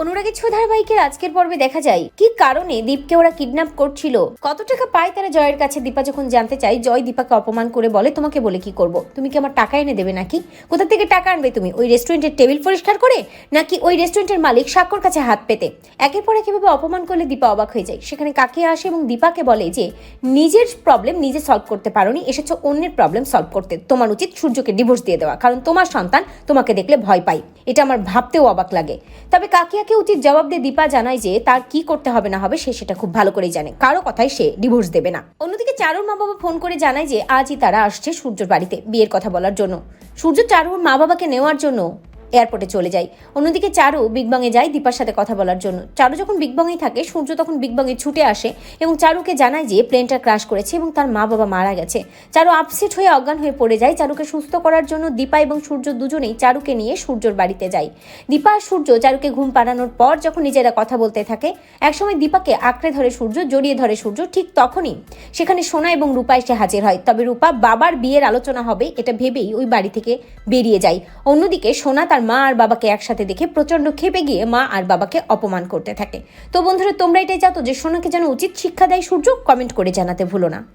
অনুরাগের ছো ধারাবাহিকের আজকের পর্বে দেখা যায়। কি কারণে দীপকে ওরা কিডন্যাপ করছিল? কত টাকা পায় তারা জয়ের কাছে? দীপা যখন জানতে চায়, জয় দীপাকে অপমান করে বলে, তোমাকে বলে কি করব? তুমি কি আমার টাকা এনে দেবে নাকি? কোথা থেকে টাকা আনবে তুমি? ওই রেস্টুরেন্টের টেবিল পরিষ্কার করে? নাকি ওই রেস্টুরেন্টের মালিক সাক্ষর কাছে হাত পেতে? একের পর এক এভাবে অপমান করলে দীপা অবাক হয়ে যায়। সেখানে কাকে আসে এবং দীপাকে বলে যে, নিজের প্রবলেম নিজে সলভ করতে পারোনি, এসেছ অন্যের প্রবলেম সলভ করতে। তোমার উচিত সূর্যকে ডিভোর্স দিয়ে দেওয়া। কারণ তোমার সন্তান তোমাকে দেখলে ভয় পায়। এটা আমার ভাবতেও অবাক লাগে। তবে কাকিয়াকে উচিত জবাব দিয়ে দীপা জানায় যে তার কি করতে হবে না হবে সে সেটা খুব ভালো করেই জানে। কারও কথায় সে ডিভোর্স দেবে না। অন্যদিকে চারুর মা বাবা ফোন করে জানায় যে আজই তারা আসছে সূর্যর বাড়িতে বিয়ের কথা বলার জন্য। সূর্য চারুর মা বাবাকে নেওয়ার জন্য এয়ারপোর্টে চলে যায়। অন্যদিকে চারু বিগবংয়ে যায় দীপার সাথে কথা বলার জন্য। চারু যখন বিগবংয়েই থাকে, সূর্য তখন বিগবংয়ে ছুটে আসে এবং চারুকে জানায় যে প্লেনটা ক্রাশ করেছে এবং তার মা বাবা মারা গেছে। চারু আপসেট হয়ে অজ্ঞান হয়ে পড়ে যায়। চারুকে সুস্থ করার জন্য দীপা এবং সূর্য দুজনেই চারুকে নিয়ে সূর্যর বাড়িতে যায়। দীপা আর সূর্য চারুকে ঘুম পাড়ানোর পর যখন নিজেরা কথা বলতে থাকে, একসময় দীপাকে আঁকড়ে ধরে সূর্য, জড়িয়ে ধরে সূর্য ঠিক তখনই সেখানে সোনা এবং রূপা এসে হাজির হয়। তবে রূপা বাবার বিয়ের আলোচনা হবে, এটা ভেবেই ওই বাড়ি থেকে বেরিয়ে যায়। অন্যদিকে সোনা তার মা আর বাবাকে একসাথে দেখে প্রচণ্ড খেপে গিয়ে মা আর বাবাকে অপমান করতে থাকে। তো বন্ধুরা, তোমরা এটাই চাতো যে সোনাকে যেন উচিত শিক্ষা দেয় সূর্য, কমেন্ট করে জানাতে ভুলো না।